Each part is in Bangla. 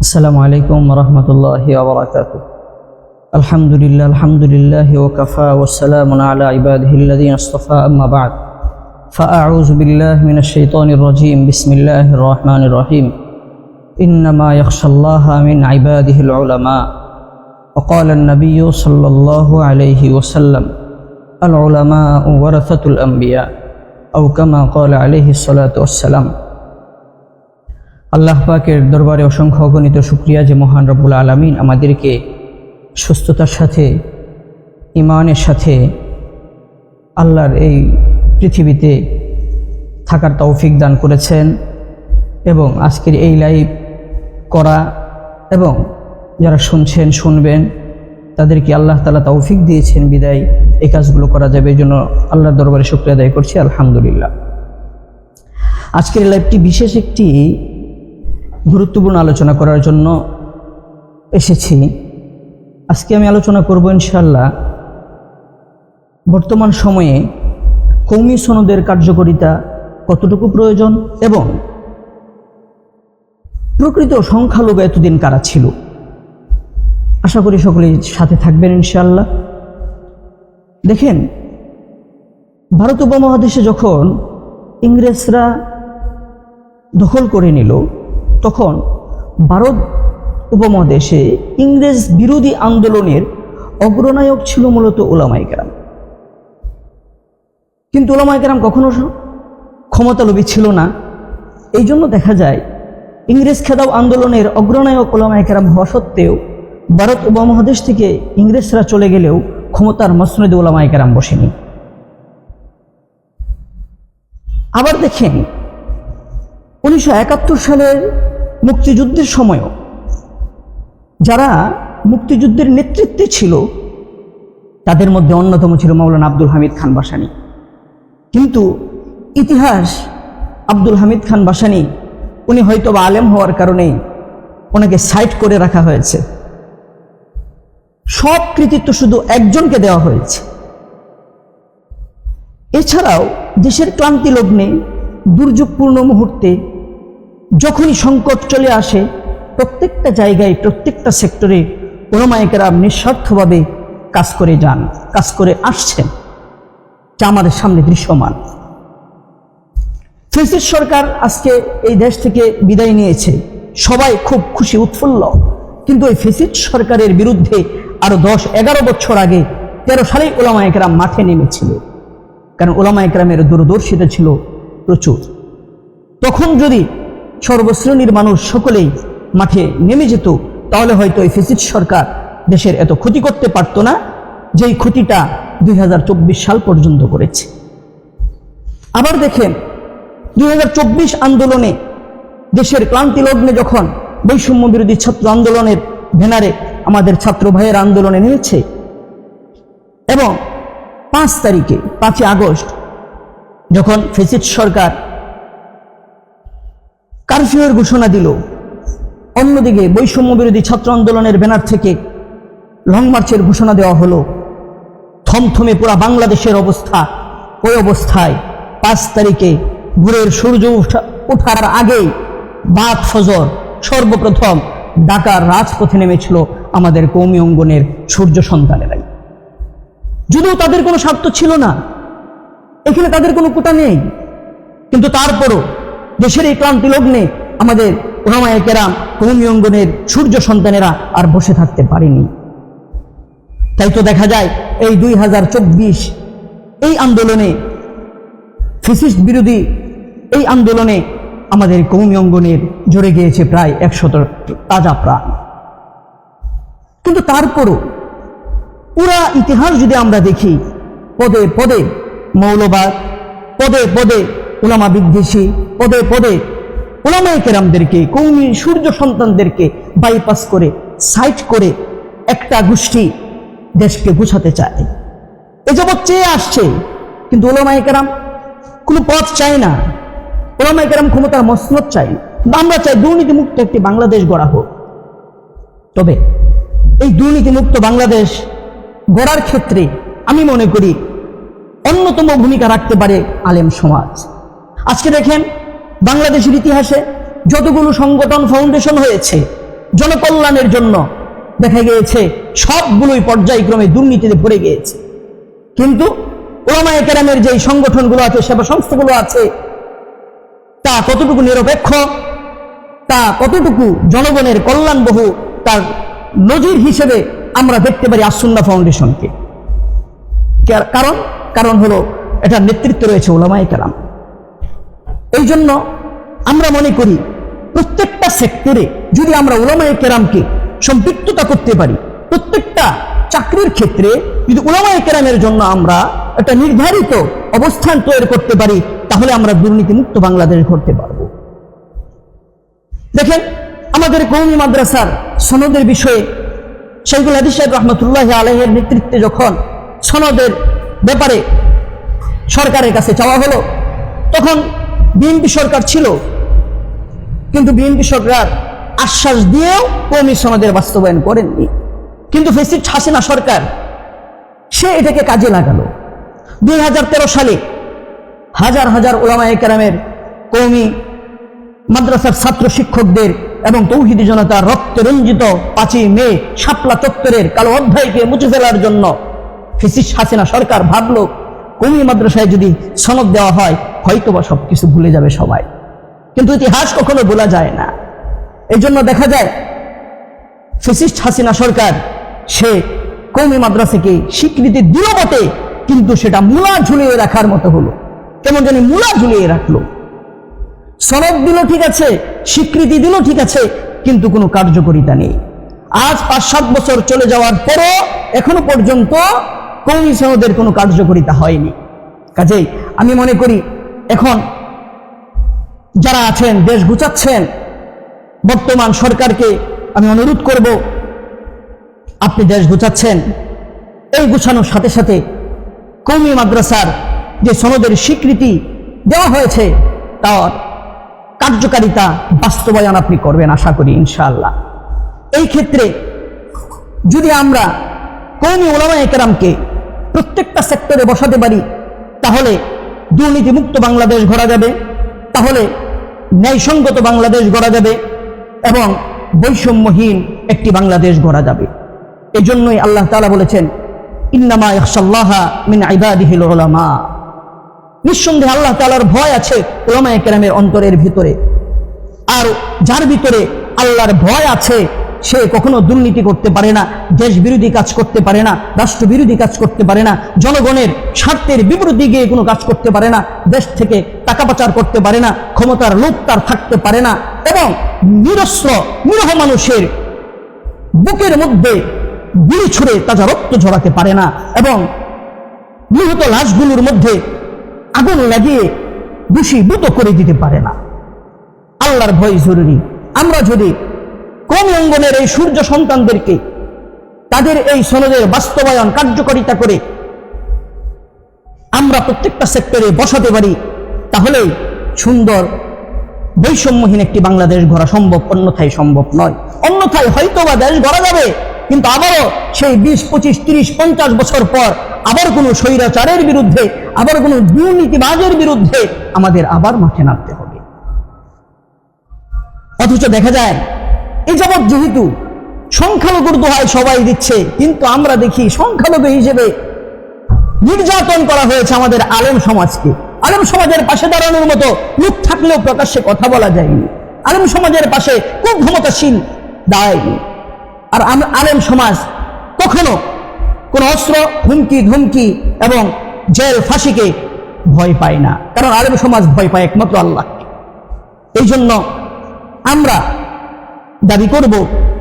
السلام عليكم ورحمة الله وبركاته. الحمد لله الحمد لله وكفى والسلام على عباده الذين اصطفى. أما بعد فأعوذ بالله من الشيطان الرجيم. بسم الله الرحمن الرحيم. إنما يخشى الله من عباده العلماء. وقال النبي صلى الله عليه وسلم العلماء ورثة الأنبياء أو كما قال عليه الصلاة والسلام. আল্লাহ পাকের দরবারে অসংখ্য অগণিত শুক্রিয়া যে মহান রব্বুল আলমিন আমাদেরকে সুস্থতার সাথে ইমানের সাথে আল্লাহর এই পৃথিবীতে থাকার তৌফিক দান করেছেন এবং আজকের এই লাইভ করা এবং যারা শুনছেন, শুনবেন, তাদেরকে আল্লাহ তালা তৌফিক দিয়েছেন, বিদায়। এই কাজগুলো করা যাবে, এই জন্য আল্লাহর দরবারে শুক্রিয়া আদায় করছি, আলহামদুলিল্লাহ। আজকের লাইভটি বিশেষ একটি গুরুত্বপূর্ণ আলোচনা করার জন্য এসেছি। আজকে আমি আলোচনা করব ইনশাল্লাহ বর্তমান সময়ে কৌমি সনদের কার্যকারিতা কতটুকু প্রয়োজন এবং প্রকৃত সংখ্যালঘু এতদিন কারা ছিল? আশা করি সকলেই সাথে থাকবেন ইনশাল্লাহ দেখেন, ভারত উপমহাদেশে যখন ইংরেজরা দখল করে নিল তখন ভারত উপমহাদেশে ইংরেজ বিরোধী আন্দোলনের অগ্রনায়ক ছিল মূলত ওলামাইকেরাম কিন্তু ওলামাইকেরাম কখনো ক্ষমতালোভী ছিল না। এই জন্য দেখা যায়, ইংরেজ খেদাও আন্দোলনের অগ্রনায়ক ওলামাইকেরাম হওয়া সত্ত্বেও ভারত উপমহাদেশ থেকে ইংরেজরা চলে গেলেও ক্ষমতার মসনদে ওলামাইকেরাম বসেনি। আবার দেখেন উনিশশো একাত্তর সালের মুক্তিযুদ্ধের সময়ও যারা মুক্তিযুদ্ধের নেতৃত্বে ছিল, তাদের মধ্যে অন্যতম ছিল মাওলানা আব্দুল হামিদ খান বাসানি। কিন্তু ইতিহাস আব্দুল হামিদ খান বাসানি, উনি হয়তো বা আলেম হওয়ার কারণে ওনাকে সাইড করে রাখা হয়েছে। সব কৃতিত্ব শুধু একজনকে দেওয়া হয়েছে। এছাড়াও দেশের ক্লান্তি লগ্নে দুর্যোগপূর্ণ মুহূর্তে যখনই সংকট চলে আসে, প্রত্যেকটা জায়গায়, প্রত্যেকটা সেক্টরে ওলামায়িকেরা নিঃস্বার্থভাবে কাজ করে যান, কাজ করে আসছেন। যা আমাদের সামনে দৃশ্যমান। ফেসিস সরকার আজকে এই দেশ থেকে বিদায় নিয়েছে। সবাই খুব খুশি, উৎফুল্ল। কিন্তু ওই ফেসিস সরকারের বিরুদ্ধে আরও দশ, এগারো বছর আগে তেরো সালেই ওলামা একরাম মাঠে নেমেছিল। কারণ ওলামা একরামের দূরদর্শিতা ছিল প্রচুর। তখন যদি সর্বশ্রেণীর মানুষ সকলেই মাঠে নেমে যেত, তাহলে হয়তো এই ফেসিস সরকার দেশের এত ক্ষতি করতে পারত না, যেই ক্ষতিটা দুই হাজার চব্বিশ সাল পর্যন্ত করেছে। আবার দেখেন, দুই হাজার চব্বিশ আন্দোলনে দেশের ক্লান্তি লগ্নে যখন বৈষম্য বিরোধী ছাত্র আন্দোলনের ব্যানারে আমাদের ছাত্র ভাইয়ের আন্দোলনে নেমেছে, এবং পাঁচ তারিখে, পাঁচই আগস্ট, যখন ফেসিট সরকার কারফিউর ঘোষণা দিল। অন্যদিকে বৈষম্য বিরোধী ছাত্র আন্দোলনের ব্যানার থেকে লং মার্চের ঘোষণা দেওয়া হলো, থমথমে পুরা বাংলাদেশের অবস্থা ওই অবস্থায়। পাঁচ তারিখে ভোরের সূর্য ওঠার আগেই বাদ ফজর সর্বপ্রথম ঢাকার রাজপথে নেমেছিল আমাদের কৌমি অঙ্গনের সূর্য সন্তানেরাই। যদিও তাদের কোনো স্বার্থ ছিল না, এখানে তাদের কোনো কোটা নেই, কিন্তু তারপরও দেশের এই ক্লান্তি লগ্নে আমাদের ওলামায় কেরাম কৌমি অঙ্গনের সূর্য সন্তানেরা আর বসে থাকতে পারেনি। তাই তো দেখা যায়, এই দুই হাজার চব্বিশ এই আন্দোলনে, ফিসিস্ট বিরোধী এই আন্দোলনে আমাদের কৌমি অঙ্গনের জড়ে গিয়েছে প্রায় একশত তাজা প্রাণ। কিন্তু তারপরও পুরা ইতিহাস যদি আমরা দেখি, পদে পদে মৌলবাদ, পদে পদে ওলামা বিদ্বেষী, পদে পদে ওলামায় কেরামদেরকে, কৌমি সূর্য সন্তানদেরকে বাইপাস করে সাইট করে একটা গোষ্ঠী দেশকে গুছাতে চায়। এ যাবৎ চেয়ে আসছে, কিন্তু ওলামায় কেরাম কোনো পথ চায় না। ওলামায় কেরাম ক্ষমতার মসনত চাই আমরা চাই দুর্নীতিমুক্ত একটি বাংলাদেশ গড়া হোক। তবে এই দুর্নীতিমুক্ত বাংলাদেশ গড়ার ক্ষেত্রে আমি মনে করি অন্যতম ভূমিকা রাখতে পারে আলেম সমাজ। আজকে দেখেন বাংলাদেশের ইতিহাসে যতগুলো সংগঠন ফাউন্ডেশন হয়েছে, জনকল্যাণের জন্য দেখা গিয়েছে, সবগুলোই পর্যায়ক্রমে দুর্নীতিতে পড়ে গিয়েছে। কিন্তু ওলামায়ে কেরামের যে সংগঠনগুলো আছে, সেবা সংস্থাগুলো আছে, তা কতটুকু নিরপেক্ষ, তা কতটুকু জনগণের কল্যাণ বহু তার নজির হিসেবে আমরা দেখতে পারি আসুন্না ফাউন্ডেশনকে কারণ কারণ হলো এটা নেতৃত্ব রয়েছে ওলামায়ে কেরাম। এই জন্য আমরা মনে করি প্রত্যেকটা সেক্টরে যদি আমরা ওলামায়ে কেরামকে সম্পৃক্ততা করতে পারি, প্রত্যেকটা চাকরির ক্ষেত্রে যদি ওলামায়ে কেরামের জন্য আমরা একটা নির্ধারিত অবস্থান তৈরি করতে পারি, তাহলে আমরা দুর্নীতিমুক্ত বাংলাদেশ করতে পারব। দেখেন, আমাদের কৌমি মাদ্রাসার সনদের বিষয়ে শেখুল হাদিস সাহেব রহমতুল্লাহ আলহের নেতৃত্বে যখন সনদের ব্যাপারে সরকারের কাছে চাওয়া হলো, তখন বিএনপি সরকার ছিল। কিন্তু বিএনপি সরকার আশ্বাস দিয়েও কৌমি সনদের বাস্তবায়ন করেননি। কিন্তু ফেসিস্ট হাসিনা সরকার, সে এটাকে কাজে লাগালো। দুই হাজার তেরো সালে হাজার হাজার ওলামায়ে কেরামের কৌমি মাদ্রাসার ছাত্র শিক্ষকদের এবং তৌহিদি জনতার রক্তে রঞ্জিত পাঁচই মে শাপলা চত্বরের কালো অধ্যায়কে মুছে ফেলার জন্য ফিসিস হাসিনা সরকার ভাবলো কমি মাদ্রাসায় যদি সনদ দেওয়া হয়, হয়তোবা সব কিছু ভুলে যাবে সবাই। কিন্তু ইতিহাস কখনো বলা যায় না। এই জন্য দেখা যায়, ফিসিস্ট হাসিনা সরকার, সে কৌমি মাদ্রাসাকে স্বীকৃতি দিল বটে, কিন্তু সেটা মূলা ঝুলিয়ে রাখার মতো হলো। কেমন জানি মূলা ঝুলিয়ে রাখল। সনদ দিল ঠিক আছে, স্বীকৃতি দিল ঠিক আছে, কিন্তু কোনো কার্যকরিতা নেই। আজ পাঁচ সাত বছর চলে যাওয়ার পরও এখনও পর্যন্ত কৌমি সনদের কোনো কার্যকরিতা হয়নি। কাজেই আমি মনে করি, এখন যারা আছেন, দেশ গুচাচ্ছেন বর্তমান সরকারকে আমি অনুরোধ করব, আপনি দেশ গুচাচ্ছেন এই গুছানোর সাথে সাথে কৌমি মাদ্রাসার যে সনদের স্বীকৃতি দেওয়া হয়েছে, তার কার্যকারিতা বাস্তবায়ন আপনি করবেন আশা করি, ইনশাআল্লাহ। এই ক্ষেত্রে যদি আমরা কৌমি ওলামা একরামকে প্রত্যেকটা সেক্টরে বসাতে পারি, তাহলে দুর্নীতিমুক্ত বাংলাদেশ গড়া যাবে, তাহলে ন্যায়সঙ্গত বাংলাদেশ গড়া যাবে এবং বৈষম্যহীন একটি বাংলাদেশ গড়া যাবে। এই জন্যই আল্লাহ তালা বলেছেন, ইন্নামা ইখশাল্লাহা মিন ইবাদিহিল উলামা নিঃসন্দেহে আল্লাহ তাআলার ভয় আছে ওলামা একরামের অন্তরের ভিতরে। আর যার ভিতরে আল্লাহর ভয় আছে সে কখনো দুর্নীতি করতে পারে না, দেশ বিরোধী কাজ করতে পারে না, রাষ্ট্র বিরোধী কাজ করতে পারে না, জনগণের স্বার্থের বিপরীতে গিয়ে কোনো কাজ করতে পারে না, দেশ থেকে টাকা পাচার করতে পারে না, ক্ষমতার লোক তার থাকতে পারে না এবং নিরস্ত্র, নিরহ মানুষের বুকের মধ্যে গুলি ছুড়ে তাজা রক্ত ঝরাতে পারে না এবং নিহত লাশগুলোর মধ্যে আগুন লাগিয়ে দূষীভূত করে দিতে পারে না। আল্লাহর ভয় জরুরি। আমরা যদি কম অঙ্গনের এই সূর্য সন্তানদেরকে তাদের এই সনদের বাস্তবায়ন কার্যকারিতা করে আমরা প্রত্যেকটা সেক্টরে বসাতে পারি তাহলে সুন্দর বৈষম্যহীন একটি বাংলাদেশ গড়া সম্ভব, অন্যথায় সম্ভব নয়। অন্যথায় হয়তো বা দেশ গড়া যাবে, কিন্তু আবারও সেই বিশ, পঁচিশ, তিরিশ, পঞ্চাশ বছর পর আবার কোনো স্বৈরাচারের বিরুদ্ধে, আবার কোনো দুর্নীতিবাজের বিরুদ্ধে আমাদের আবার মাঠে নামতে হবে। অথচ দেখা যায় এই যাবৎ যেহেতু সংখ্যালঘুর দোহায় সবাই দিচ্ছে, কিন্তু আমরা দেখি সংখ্যালঘু হিসেবে নির্যাতন করা হয়েছে আমাদের আলেম সমাজকে। আলেম সমাজের পাশে দাঁড়ানোর মতো মুখ থাকলেও প্রকাশ্যে কথা বলা যায়নি। আলেম সমাজের পাশে খুব ক্ষমতাসীন দাঁড়ায়নি। আর আলেম সমাজ কখনো কোন অস্ত্র, হুমকি, ধুমকি এবং জেল, ফাঁসিকে ভয় পায় না। কারণ আলেম সমাজ ভয় পায় একমাত্র আল্লাহকে। এই জন্য আমরা দাবি করব,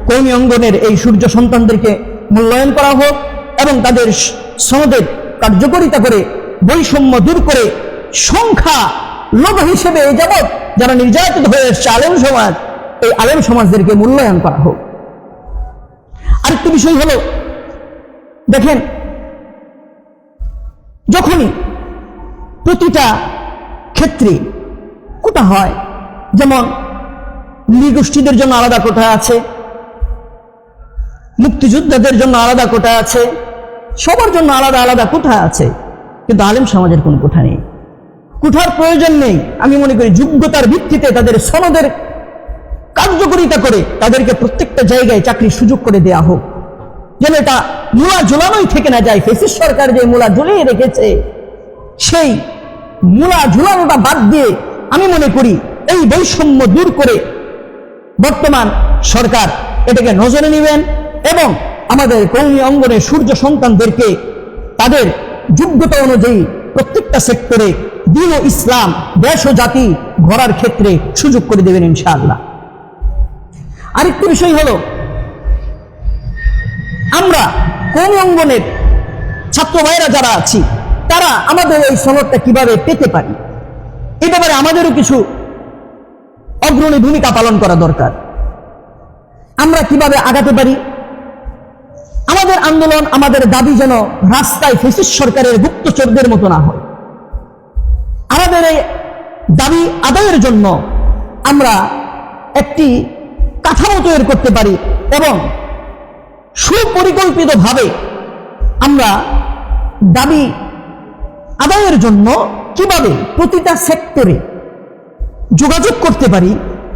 কৌমি অঙ্গনের এই সূর্য সন্তানদেরকে মূল্যায়ন করা হোক এবং তাদের সনদের কার্যকরিতা করে, বৈষম্য দূর করে সংখ্যা লোভ হিসেবে এই যাবৎ যারা নির্যাতিত হয়ে এসছে আলেম সমাজ, এই আলেম সমাজদেরকে মূল্যায়ন করা হোক। আরেকটি বিষয় হলো, দেখেন যখনই প্রতিটা ক্ষেত্রে কোটা হয়, যেমন নৃগোষ্ঠীদের জন্য আলাদা কোটা আছে, মুক্তিযোদ্ধাদের জন্য আলাদা কোটা আছে, সবার জন্য আলাদা আলাদা কোঠা আছে, কিন্তু আলেম সমাজের কোনো কোঠা নেই। কোঠার প্রয়োজন নেই। আমি মনে করি যোগ্যতার ভিত্তিতে তাদের সনদের কার্যকরিতা করে তাদেরকে প্রত্যেকটা জায়গায় চাকরির সুযোগ করে দেয়া হোক। যেন এটা মূলা ঝুলানোই থেকে না যায়। ফেসিস সরকার যে মূলা ঝুলিয়ে রেখেছে, সেই মূলা ঝুলানোটা বাদ দিয়ে আমি মনে করি এই বৈষম্য দূর করে বর্তমান সরকার এটাকে নজরে নেবেন এবং আমাদের কৌমি অঙ্গনের সূর্য সন্তানদেরকে তাদের যোগ্যতা অনুযায়ী প্রত্যেকটা সেক্টরে দিন ইসলাম, দেশ ও জাতি গড়ার ক্ষেত্রে সুযোগ করে দেবেন ইনশাআল্লাহ। আরেকটি বিষয় হলো, আমরা কৌমি অঙ্গনের ছাত্র ভাইরা যারা আছি, তারা আমাদের এই সনদটা কীভাবে পেতে পারি? এ ব্যাপারে আমাদেরও কিছু অগ্রণী ভূমিকা পালন করা দরকার। আমরা কীভাবে আগাতে পারি? আমাদের আন্দোলন, আমাদের দাবি যেন রাস্তায় ফেসিস সরকারের গুপ্তচরদের মতো না হয়। আমাদের এই দাবি আদায়ের জন্য আমরা একটি কাঠামো তৈরি করতে পারি এবং সুপরিকল্পিতভাবে আমরা দাবি আদায়ের জন্য কীভাবে প্রতিটা সেক্টরে যোগাযোগ করতে পারি,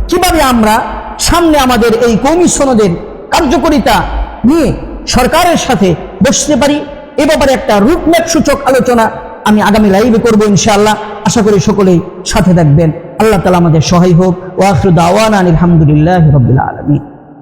কীভাবে আমরা সামনে আমাদের এই কৌমি সনদের কার্যকরিতা নিয়ে সরকারের সাথে বসতে পারি, এ ব্যাপারে একটা রূপম্যাপ সূচক আলোচনা আমি আগামী লাইভে করব ইনশাআল্লাহ। আশা করি সকলেই সাথে থাকবেন। আল্লাহ তালা আমাদের সহায় হোক। আওয়ান আলহামদুলিল্লাহ রবিল্লা আলমী